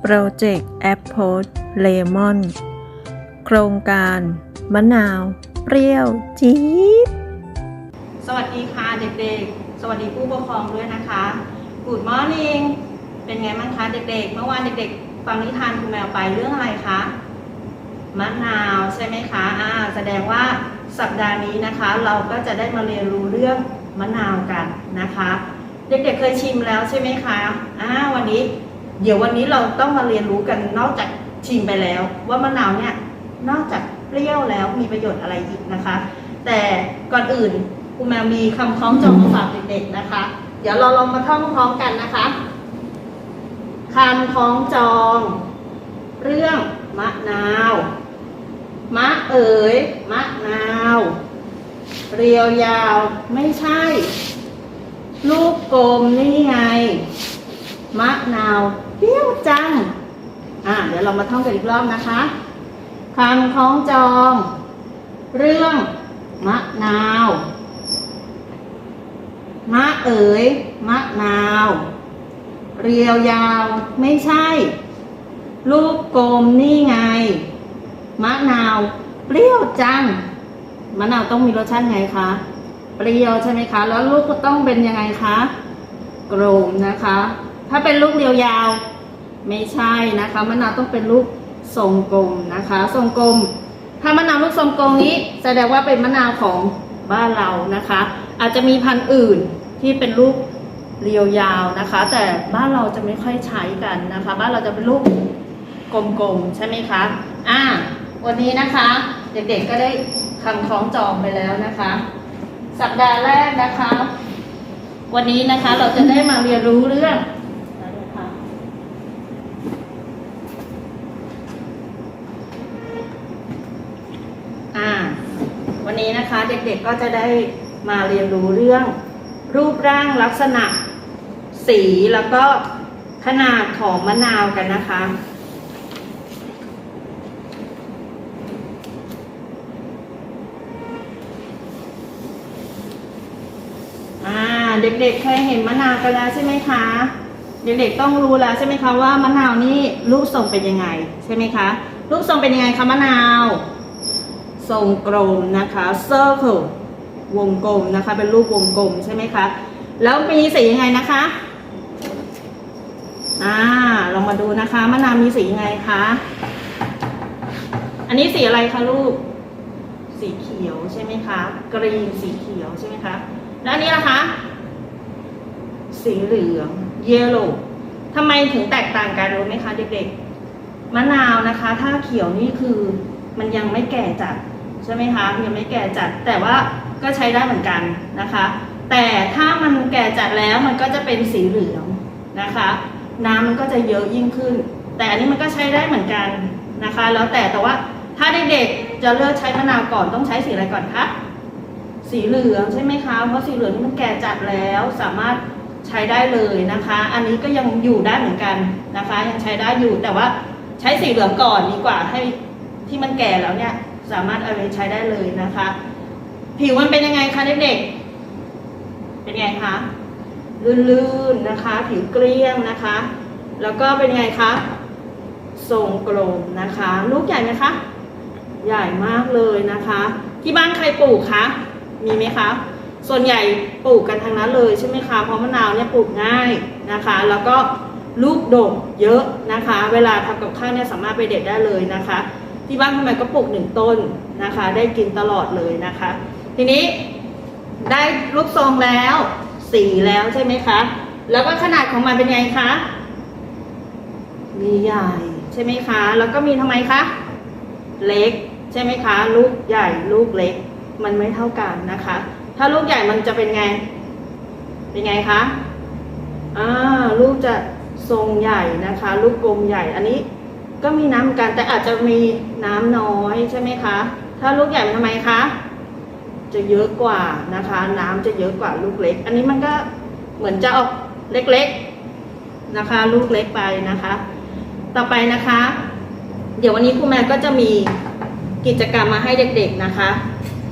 โปรเจกต์แอปโพสเลมอนโครงการ มะนาว เปรี้ยว จี๊ด สวัสดีค่ะเด็กๆ สวัสดีผู้ปกครองด้วยนะคะ Good morning เป็นไงบ้างคะเด็กๆ เมื่อวานเด็กๆ ฟังนิทานคุณแมวไปเรื่องอะไรคะ มะนาวใช่ไหมคะอ่าแสดงว่าสัปดาห์นี้นะคะ เราก็จะได้มาเรียนรู้เรื่องมะนาวกันนะคะ เด็กๆเคยชิมแล้วใช่ไหมคะอ่าวันนี้ เดี๋ยววันนี้เราต้องมาเรียนรู้กันนอกจากชิมไปแล้ว ว่ามะนาวเนี่ยนอกจากเปรี้ยวแล้วมีประโยชน์อะไรอีกนะคะ แต่ก่อนอื่นครูแมวมีคำคล้องจองมาฝากเด็กๆนะคะ เดี๋ยวเราลองมาท่องพร้อมกันนะคะคำคล้องจอง เรื่องมะนาว มะเอ๋ยมะนาว เรียวยาวไม่ใช่ ลูกกลมนี่ไง มะนาวเปรี้ยวจัง อ่าเดี๋ยวเรามาท่องกันอีกรอบนะคะคำคล้องจอง เรื่อง มะนาว มะเอ๋ย มะนาว เรียวยาวไม่ใช่ ลูกกลมนี่ไง มะนาวเปรี้ยวจัง มะนาวต้องมีรสชาติไงคะ เปรี้ยวใช่ไหมคะ แล้วลูกก็ต้องเป็นยังไงคะ กลมนะคะ ถ้าเป็นลูกเรียวยาวไม่ใช่นะคะมะนาวต้องเป็นลูกทรงกลมนะคะ ทรงกลม ถ้ามะนาวลูกทรงกลมนี้ แสดงว่าเป็นมะนาวของบ้านเรานะคะ อาจจะมีพันธุ์อื่นที่เป็นลูกเรียวยาวนะคะ แต่บ้านเราจะไม่ค่อยใช้กันนะคะ บ้านเราจะเป็นลูกกลมๆใช่ไหมคะอ่าวันนี้นะคะ เด็กๆก็ได้คำคล้องจองไปแล้วนะคะ สัปดาห์แรกนะคะ วันนี้นะคะเราจะได้มาเรียนรู้เรื่องอะไรนะคะ อ่า วันนี้นะคะ เด็กๆก็จะได้มาเรียนรู้เรื่อง รูปร่างลักษณะ สีแล้วก็ขนาดของมะนาวกันนะคะอ่าเด็กๆเคยเห็นมะนาวกันแล้วใช่ไหมคะ เด็กๆต้องรู้แล้วใช่ไหมคะว่ามะนาวนี่รูปทรงเป็นยังไงใช่ไหมคะ รูปทรงเป็นยังไงคะมะนาว ทรงกลมนะคะ circle วงกลมนะคะ เป็นรูปวงกลมใช่ไหมคะ แล้วมีสียังไงนะคะอ่าลองมาดูนะคะมะนาวมีสียังไงคะ อันนี้สีอะไรคะลูก สีเขียวใช่ไหมคะกรีนสีเขียวใช่ไหมคะ แล้วอันนี้ล่ะคะ สีเหลือง yellow ทำไมถึงแตกต่างกันรู้ไหมคะเด็กๆมะนาวนะคะ ถ้าเขียวนี่คือมันยังไม่แก่จัด ใช่ไหมคะยังไม่แก่จัดแต่ว่าก็ใช้ได้เหมือนกันนะคะ แต่ถ้ามันแก่จัดแล้วมันก็จะเป็นสีเหลืองนะคะ น้ำมันก็จะเยอะยิ่งขึ้น แต่อันนี้มันก็ใช้ได้เหมือนกันนะคะ แล้วแต่แต่ว่าถ้าเด็กๆจะเลือกใช้มะนาวก่อนต้องใช้สีอะไรก่อนคะสีเหลืองใช่ไหมคะเพราะสีเหลืองนี่มันแก่จัดแล้วสามารถใช้ได้เลยนะคะ อันนี้ก็ยังอยู่ได้เหมือนกันนะคะ ยังใช้ได้อยู่แต่ว่าใช้สีเหลืองก่อนดีกว่าให้ที่มันแก่แล้วเนี่ย สามารถเอาไปใช้ได้เลยนะคะ ผิวมันเป็นยังไงคะเด็กๆเป็นไงคะลื่นๆนะคะ ผิวเกลี้ยงนะคะ แล้วก็เป็นไงคะทรงกลมนะคะ ลูกใหญ่ไหมคะใหญ่มากเลยนะคะ ที่บ้านใครปลูกคะมีไหมคะส่วนใหญ่ปลูกกันทางนั้นเลยใช่ไหมคะเพราะมะนาวเนี่ยปลูกง่ายนะคะ แล้วก็ลูกดกเยอะนะคะ เวลาทำกับข้าวเนี่ยสามารถไปเด็ดได้เลยนะคะ ที่บ้านทำไมก็ปลูกหนึ่งต้นนะคะ ได้กินตลอดเลยนะคะ ทีนี้ได้รูปทรงแล้ว สีแล้วใช่ไหมคะ แล้วก็ขนาดของมันเป็นไงคะ มีใหญ่ใช่ไหมคะ แล้วก็มีทำไมคะ เล็กใช่ไหมคะ ลูกใหญ่ลูกเล็ก มันไม่เท่ากันนะคะ ถ้าลูกใหญ่มันจะเป็นไง เป็นไงคะอ่าลูกจะทรงใหญ่นะคะ ลูกกลมใหญ่ อันนี้ ก็มีน้ำเหมือนกันแต่อาจจะมีน้ำน้อยใช่ไหมคะ ถ้าลูกใหญ่มันทำไมคะ จะเยอะกว่านะคะ น้ำจะเยอะกว่าลูกเล็ก อันนี้มันก็เหมือนจะออกเล็กๆนะคะ ลูกเล็กไปนะคะ ต่อไปนะคะ เดี๋ยววันนี้ครูแม่ก็จะมีกิจกรรมมาให้เด็กๆนะคะ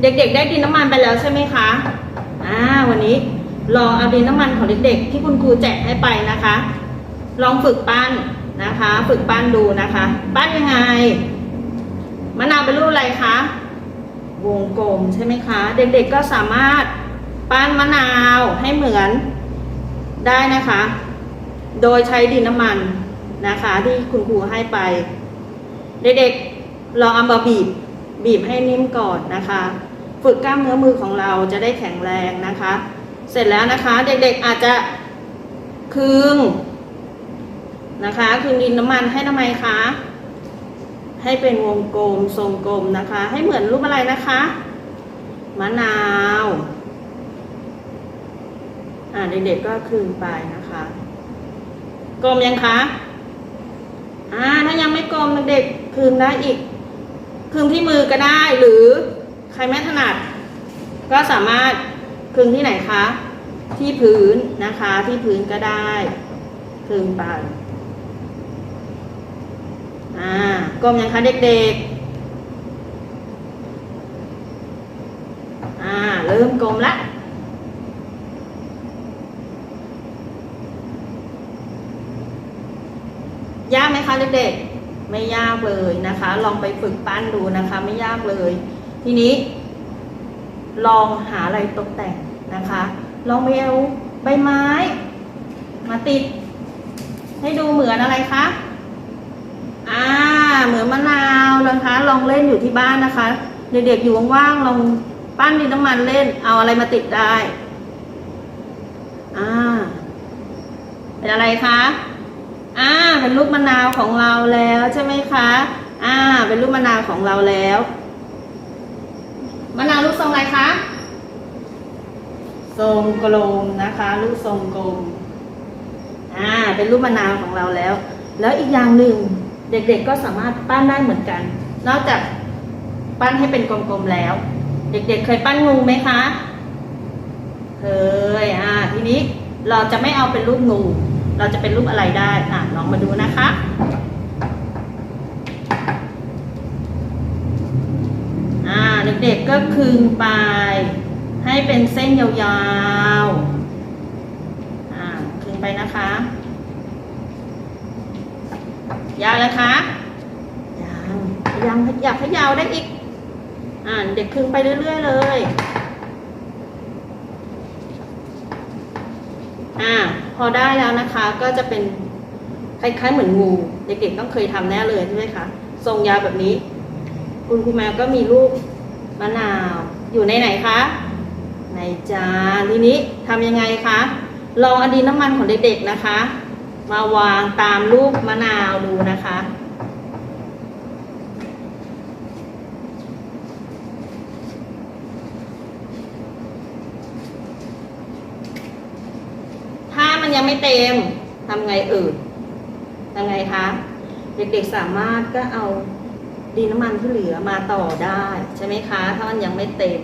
เด็กๆ ได้ดินน้ำมันไปแล้วใช่ไหมคะอ่าวันนี้ลองเอาดินน้ำมันของเด็กๆ ที่คุณครูแจกให้ไปนะคะ ลองฝึกปั้น นะคะ ฝึกปั้นดูนะคะ ปั้นยังไงมะนาวเป็นรูปอะไรคะวงกลมใช่ไหมคะ เด็กๆก็สามารถปั้นมะนาวให้เหมือนได้นะคะ โดยใช้ดินน้ำมันนะคะ ที่คุณครูให้ไป เด็กๆลองเอามาบีบบีบให้นิ่มก่อนนะคะ ฝึกกล้ามเนื้อมือของเราจะได้แข็งแรงนะคะ เสร็จแล้วนะคะ เด็กๆอาจจะคึง นะคะคึงดินน้ำมันให้ทำไมคะ ให้เป็นวงกลมทรงกลมนะคะ ให้เหมือนรูปอะไรนะคะ มะนาว อ่าเด็กๆก็คืนไปนะคะ กลมยังคะอ่าถ้ายังไม่กลมเด็กๆคืนได้อีก คืนที่มือก็ได้หรือใครไม่ถนัด ก็สามารถคืนที่ไหนคะ ที่พื้นนะคะที่พื้นก็ได้คืนไป อ่ากลมยังคะเด็กๆ อ่าเริ่มกลมละยากไหมคะเด็กๆ ไม่ยากเลยนะคะ ลองไปฝึกปั้นดูนะคะ ไม่ยากเลย ทีนี้ ลองหาอะไรตกแต่งนะคะ ลองไปเอาใบไม้ มาติด ให้ดูเหมือนอะไรคะ อ่าเหมือนมะนาวนะคะ ลองเล่นอยู่ที่บ้านนะคะ เด็กๆอยู่ว่างๆลองปั้นดินน้ำมันเล่น เอาอะไรมาติดได้อ่าเป็นอะไรคะอ่าเป็นรูปมะนาวของเราแล้วใช่ไหมคะอ่า เป็นรูปมะนาวของเราแล้วมะนาวรูปทรงอะไรคะทรงกลมนะคะรูปทรงกลมอ่าเป็นรูปมะนาวของเราแล้ว แล้วอีกอย่างหนึ่ง เด็กๆก็สามารถปั้นได้เหมือนกัน นอกจากปั้นให้เป็นกลมๆแล้ว เด็กๆ เคยปั้นงูไหมคะ เคยอ่าทีนี้เราจะไม่เอาเป็นรูปงู เราจะเป็นรูปอะไรได้อะลองมาดูนะคะอ่าเด็กๆก็คึงไป ให้เป็นเส้นยาวๆอ่าคึงไปนะคะ ยาวเลยคะยังยังอยากให้ยาวได้อีก อ่าเด็กคึงไปเรื่อย ๆ เลยอ่าพอได้แล้วนะคะก็จะเป็นคล้ายๆเหมือนงู เด็กๆต้องเคยทำแน่เลยใช่ไหมคะทรงยาวแบบนี้ คุณครูแมวก็มีลูกมะนาว อยู่ในไหนคะในจานทีนี้ทำยังไงคะลองอดินน้ำมันของเด็กๆนะคะ มาวางตามรูปมะนาวดูนะคะ ถ้ามันยังไม่เต็มทำไงเอ่ยทำไงคะ เด็กๆสามารถก็เอาดินน้ำมันที่เหลือมาต่อได้ ใช่ไหมคะ ถ้ามันยังไม่เต็ม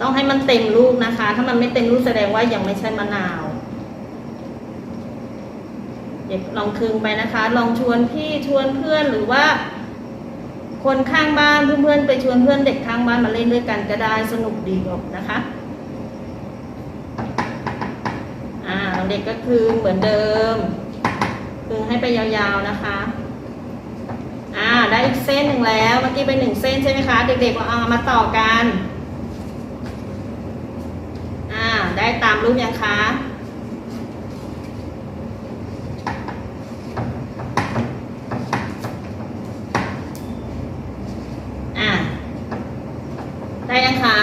ต้องให้มันเต็มลูกนะคะ ถ้ามันไม่เต็มลูกแสดงว่ายังไม่ใช่มะนาวเด็กลองคืนไปนะคะ ลองชวนพี่ชวนเพื่อนหรือว่า คนข้างบ้านเพื่อนๆไปชวนเพื่อนเด็กข้างบ้านมาเล่นด้วยกันก็ได้สนุกดีออกนะคะอ่าเด็กก็คือเหมือนเดิม คือให้ไปยาวๆนะคะอ่าได้อีกเส้นหนึ่งแล้วเมื่อกี้ไปหนึ่งเส้นใช่ไหมคะ เด็กๆเราเอามาต่อกัน อ่า ได้ตามรูปยังคะอ่าได้ยังคะ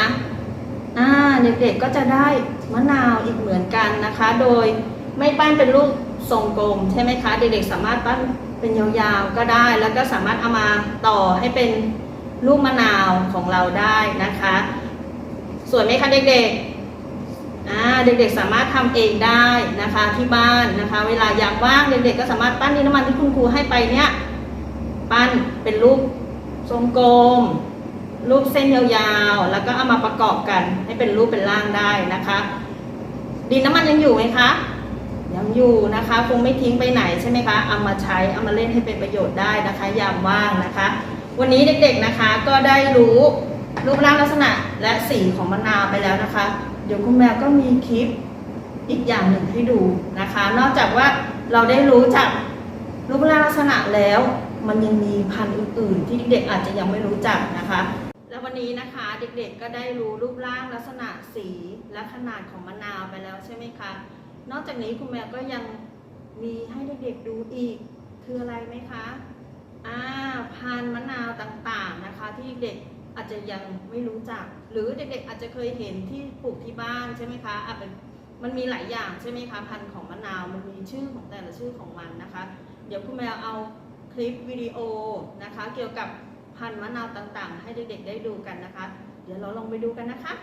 อ่าเด็กๆก็จะได้มะนาวอีกเหมือนกันนะคะ โดยไม่ปั้นเป็นรูปทรงกลมใช่ไหมคะ เด็กๆสามารถปั้นเป็นยาวๆก็ได้ แล้วก็สามารถเอามาต่อให้เป็นรูปมะนาวของเราได้นะคะ สวยไหมคะเด็กๆ เด็กๆสามารถทำเองได้นะคะที่บ้านนะคะ เวลายามว่างเด็กๆก็สามารถปั้นดินน้ำมันที่คุณครูให้ไปเนี่ยปั้นเป็นรูปทรงกลม รูปเส้นยาวๆ แล้วก็เอามาประกอบกันให้เป็นรูปเป็นร่างได้นะคะ ดินน้ำมันยังอยู่ไหมคะยังอยู่นะคะคงไม่ทิ้งไปไหนใช่ไหมคะเอามาใช้เอามาเล่นให้เป็นประโยชน์ได้นะคะ ยามว่างนะคะ วันนี้เด็กๆนะคะก็ได้รู้รูปร่างลักษณะและสีของมะนาวไปแล้วนะคะ ดี๋ยวคุณแมวก็มีคลิปอีกอย่างหนึ่งให้ดูนะคะ นอกจากว่าเราได้รู้จักรูปร่างลักษณะแล้ว มันยังมีพันธุ์อื่นๆ ที่เด็กๆอาจจะยังไม่รู้จักนะคะ แล้ววันนี้นะคะเด็กๆก็ได้รู้รูปร่างลักษณะสีและขนาดของมะนาวไปแล้วใช่ไหมคะ นอกจากนี้คุณแม่ก็ยังมีให้เด็กๆดูอีกคืออะไรไหมคะอ่าพันธุ์มะนาวต่างๆนะคะ ที่เด็ก อาจจะยังไม่รู้จัก หรือเด็กๆอาจจะเคยเห็นที่ปลูกที่บ้านใช่ไหมคะอะเป็นมันมีหลายอย่างใช่ไหมคะพันธุ์ของมะนาวมันมีชื่อของแต่ละชื่อของมันนะคะ เดี๋ยวคุณแมวเอาคลิปวิดีโอนะคะ เกี่ยวกับพันธุ์มะนาวต่างๆ ให้เด็กๆได้ดูกันนะคะ เดี๋ยวเราลองไปดูกันนะคะ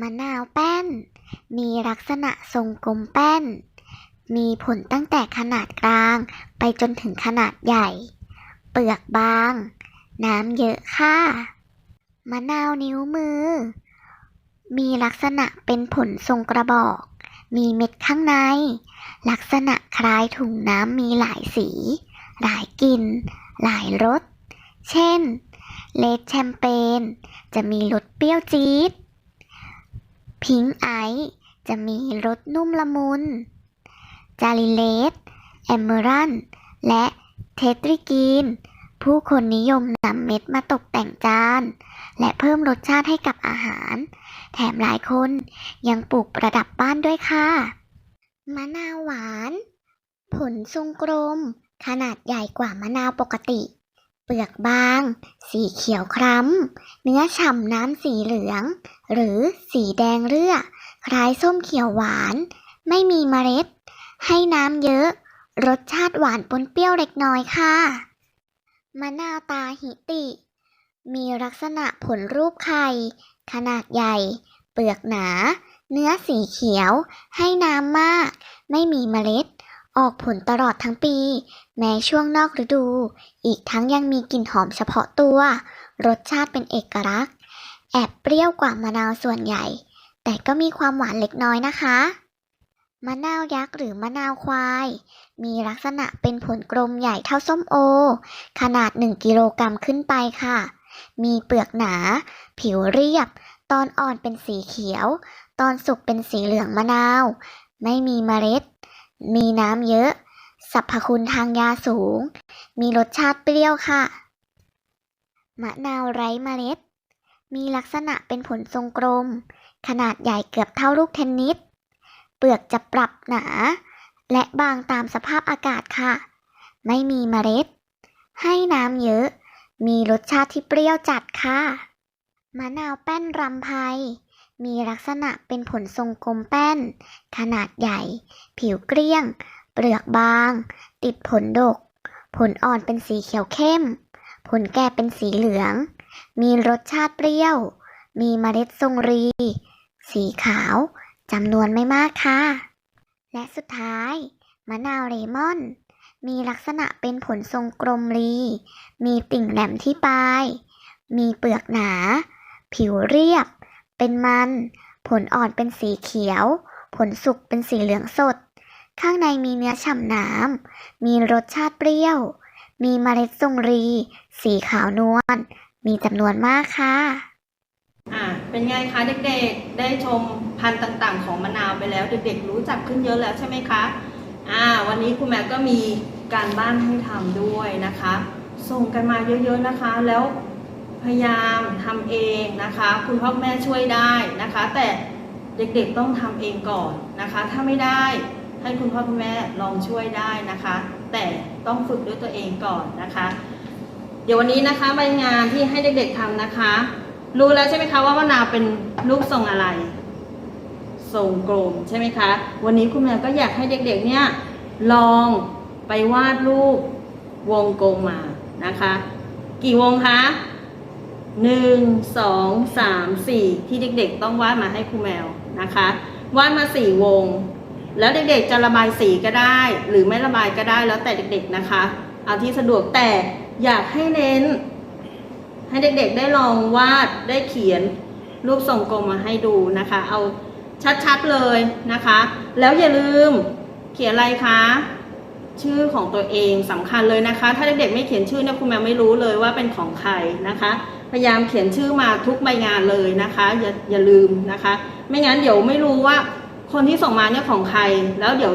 มะนาวแป้น มีลักษณะทรงกลมแป้น มีผลตั้งแต่ขนาดกลาง ไปจนถึงขนาดใหญ่ เปลือกบาง น้ำเยอะค่ะ มะนาวนิ้วมือ มีลักษณะเป็นผลทรงกระบอก มีเม็ดข้างใน ลักษณะคล้ายถุงน้ำมีหลายสี หลายกลิ่น หลายรส เช่น เลดแชมเปญจะมีรสเปรี้ยวจี๊ด พิงไอจะมีรสนุ่มละมุน จาริเลสแอมเมอรัน และ เทตริกีน ผู้คนนิยมนำเม็ดมาตกแต่งจาน และเพิ่มรสชาติให้กับอาหาร แถมหลายคนยังปลูกประดับบ้านด้วยค่ะ มะนาวหวาน ผลทรงกลม ขนาดใหญ่กว่ามะนาวปกติ เปลือกบาง สีเขียวคล้ำ เนื้อฉ่ำน้ำสีเหลือง หรือสีแดงเลือดคล้ายส้มเขียวหวาน ไม่มีเมล็ด ให้น้ำเยอะ รสชาติหวานปนเปรี้ยวเล็กน้อยค่ะ มะนาวตาหิติ มีลักษณะผลรูปไข่ ขนาดใหญ่ เปลือกหนา เนื้อสีเขียว ให้น้ำมาก ไม่มีเมล็ด ออกผลตลอดทั้งปี แม้ช่วงนอกฤดู อีกทั้งยังมีกลิ่นหอมเฉพาะตัว รสชาติเป็นเอกลักษณ์ แอบเปรี้ยวกว่ามะนาวส่วนใหญ่ แต่ก็มีความหวานเล็กน้อยนะคะ มะนาวยักษ์หรือมะนาวควาย มีลักษณะเป็นผลกลมใหญ่เท่าส้มโอ ขนาด 1 กิโลกรัมขึ้นไปค่ะ มีเปลือกหนา ผิวเรียบ ตอนอ่อนเป็นสีเขียว ตอนสุกเป็นสีเหลืองมะนาว ไม่มีเมล็ด มีน้ำเยอะ สรรพคุณทางยาสูง มีรสชาติเปรี้ยวค่ะ มะนาวไร้เมล็ด มีลักษณะเป็นผลทรงกลม ขนาดใหญ่เกือบเท่าลูกเทนนิส เปลือกจะปรับหนา และบางตามสภาพอากาศค่ะ ไม่มีเมล็ด ให้น้ำเยอะ มีรสชาติที่เปรี้ยวจัดค่ะ มะนาวแป้นรำไพมีลักษณะเป็นผลทรงกลมแป้น ขนาดใหญ่ ผิวเกลี้ยง เปลือกบาง ติดผลดก ผลอ่อนเป็นสีเขียวเข้ม ผลแก่เป็นสีเหลือง มีรสชาติเปรี้ยว มีเมล็ดทรงรี สีขาว จำนวนไม่มากค่ะ และสุดท้าย มะนาวเลมอน มีลักษณะเป็นผลทรงกลมรี มีติ่งแหลมที่ปลาย มีเปลือกหนา ผิวเรียบ เป็นมัน ผลอ่อนเป็นสีเขียว ผลสุกเป็นสีเหลืองสด ข้างในมีเนื้อฉ่ำน้ำ มีรสชาติเปรี้ยว มีเมล็ดทรงรี สีขาวนวล มีจำนวนมากค่ะ อ่าเป็นไงคะเด็กๆ ได้ชมพันธุ์ต่างๆ ของมะนาวไปแล้ว เด็กๆ รู้จักขึ้นเยอะแล้วใช่ไหมคะอ่าวันนี้คุณแม่ก็มีการบ้านให้ทำด้วยนะคะ ส่งกันมาเยอะๆนะคะ แล้วพยายามทำเองนะคะ คุณพ่อแม่ช่วยได้นะคะ แต่เด็กๆต้องทำเองก่อนนะคะ ถ้าไม่ได้ให้คุณพ่อคุณแม่ลองช่วยได้นะคะ แต่ต้องฝึกด้วยตัวเองก่อนนะคะ เดี๋ยววันนี้นะคะใบงานที่ให้เด็กๆทำนะคะ รู้แล้วใช่ไหมคะว่ามะนาวเป็นรูปทรงอะไร ทรงกลมใช่ไหมคะ วันนี้คุณแม่ก็อยากให้เด็กๆเนี่ยลองไปวาดรูปวงกลมมานะคะ กี่วงคะหนึ่งสองสามสี่ที่เด็กๆ ต้องวาดมาให้ครูแมวนะคะวาดมาสี่วง แล้วเด็กๆจะระบายสีก็ได้ หรือไม่ระบายก็ได้แล้วแต่เด็กๆนะคะ เอาที่สะดวกแต่อยากให้เน้น ให้เด็กๆได้ลองวาดได้เขียนรูปทรงกลมมาให้ดูนะคะ เอาชัดๆเลยนะคะ แล้วอย่าลืมเขียนอะไรคะชื่อของตัวเองสำคัญเลยนะคะ ถ้าเด็กๆไม่เขียนชื่อเนี่ยคุณแม่ไม่รู้เลยว่าเป็นของใครนะคะ พยายามเขียนชื่อมาทุกใบงานเลยนะคะอย่าอย่าลืมนะคะ ไม่งั้นเดี๋ยวไม่รู้ว่าคนที่ส่งมาเนี่ยของใคร แล้วเดี๋ยว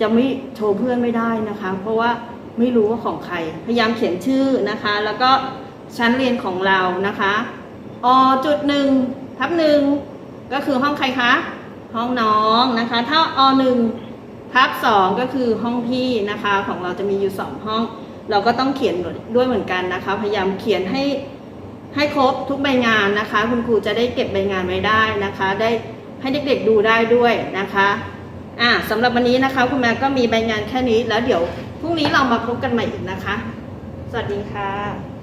จะไม่โชว์เพื่อนไม่ได้นะคะ เพราะว่าไม่รู้ว่าของใคร พยายามเขียนชื่อนะคะ แล้วก็ ชั้นเรียนของเรานะคะอจุดหนึ่งทับหนึ่งก็คือห้องใครคะ ห้องน้องนะคะ ถ้าอหนึ่งทับสองก็คือห้องพี่นะคะ ของเราจะมีอยู่สองห้อง เราก็ต้องเขียนด้วยเหมือนกันนะคะ พยายามเขียนให้ให้ครบทุกใบงานนะคะ คุณครูจะได้เก็บใบงานไว้ได้นะคะ ได้ให้เด็กๆดูได้ด้วยนะคะอ่าสำหรับวันนี้นะคะ คุณแม่ก็มีใบงานแค่นี้แล้วเดี๋ยวพรุ่งนี้เรามาพบกันใหม่อีกนะคะ สวัสดีค่ะ